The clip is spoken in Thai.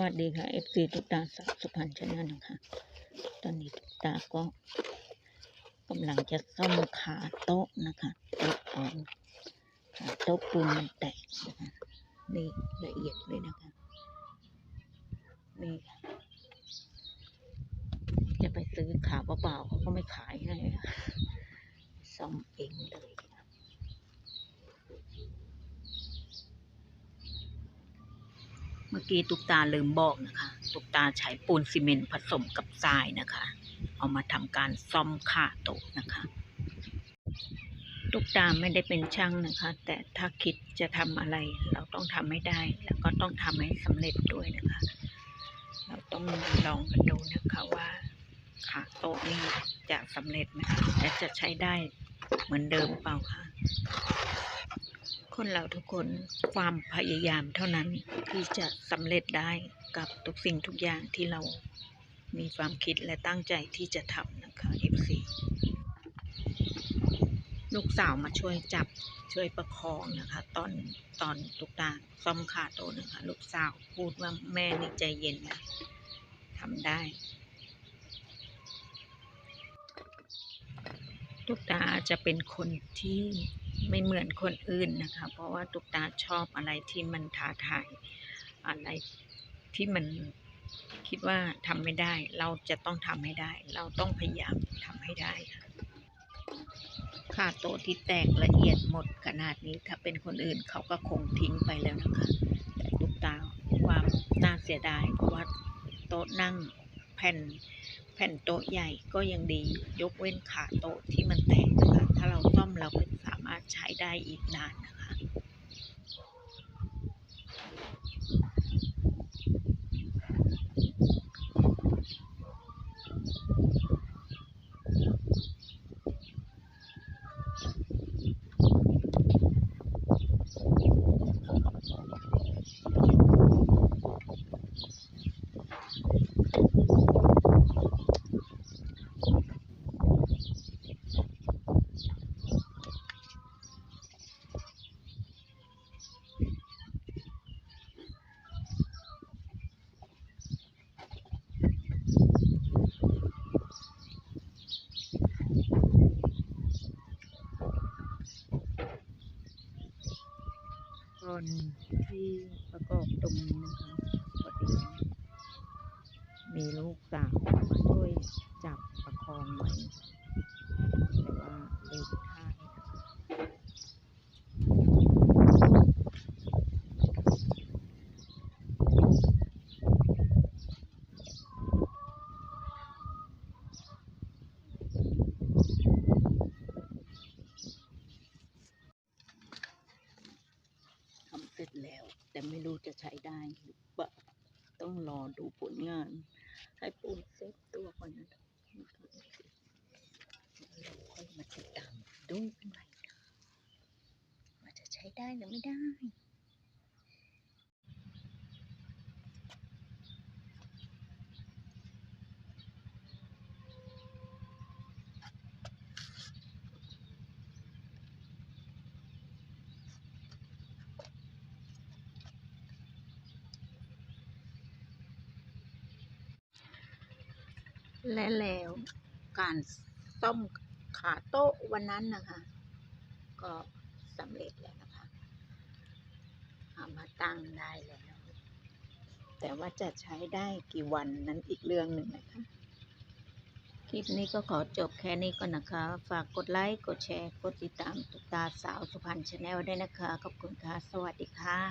วัสดีค่ะ FC ทุกตาสาวสุพรรณชนลนะคะ ตอนนี้ทุกตาก็กำลังจะซ่อมขาโต๊ะนะคะโต๊ะอ่อนขาโต๊ะปูนมันแตกนะคะนี่ละเอียดเลยนะคะนี่ค่ะจะไปซื้อขาเปล่าๆเขาก็ไม่ขายให้ซ่อมเองเลย เมื่อกี้ตุกตาลืมบอกนะคะ ตุกตาใช้ปูนซีเมนต์ผสมกับทรายนะคะ เอามาทำการซ่อมขาโต๊ะนะคะ ตุกตาไม่ได้เป็นช่างนะคะ แต่ถ้าคิดจะทำอะไร เราต้องทำให้ได้ แล้วก็ต้องทำให้สำเร็จด้วยนะคะ เราต้องลองกันดูนะคะว่าขาโต๊ะนี่จะสำเร็จไหมและจะใช้ได้เหมือนเดิมเปล่าคะ คนเราทุกคนความพยายามเท่านั้นที่จะสำเร็จได้กับทุกสิ่งทุกอย่างที่เรามีความคิดและตั้งใจที่จะทำนะคะ FC ลูกสาวมาช่วยจับช่วยประคองนะคะ ตอนตอนตุกตาซ่อมขาโตนะคะ ลูกสาวพูดว่าแม่นี่ใจเย็นนะทำได้ตุกตาจะเป็นคนที่ ไม่เหมือนคนอื่นนะคะ เพราะว่าตุกตาชอบอะไรที่มันท้าทายอะไรที่มันคิดว่าทำไม่ได้ เราจะต้องทำให้ได้ เราต้องพยายามทำให้ได้ค่ะค่าโต๊ะที่แตกละเอียดหมดขนาดนี้ถ้าเป็นคนอื่นเขาก็คงทิ้งไปแล้วนะคะ แต่ตุกตาความน่าเสียดายเพราะว่าโต๊ะนั่งแผ่นแผ่นโต๊ะใหญ่ก็ยังดียกเว้นขาโต๊ะที่มันแตกนะคะถ้าเราซ่อมเราก็สาารถใช้ได้อีกนานนะคะ นที่ประกอบตรงนี้นะคะพอดีมีลูกสาวมาช่วยจับประคองไว้แต่ว่าลืมท่านะคะทำเสร็จ แล้ว แต่ไม่รู้จะใช้ได้หรือเปล่าต้องรอดูผลงาน ให้ปูนเซ็ตตัวก่อนนะคะเราค่อยมาติดตามดูกันใหม่ว่าจะใช้ได้หรือไม่ได้ และแล้วการซ่อมขาโต๊ะวันนั้นนะคะ ก็สำเร็จแล้วนะคะเอามาตั้งได้แล้ว แต่ว่าจะใช้ได้กี่วันนั้นอีกเรื่องหนึ่งนะคะ คลิปนี้ก็ขอจบแค่นี้ก่อนนะคะ ฝากกดไลค์ กดแชร์ กดติดตามตุกตาสาวสุพรรณชาแนลด้วยนะคะ ขอบคุณค่ะ สวัสดีค่ะ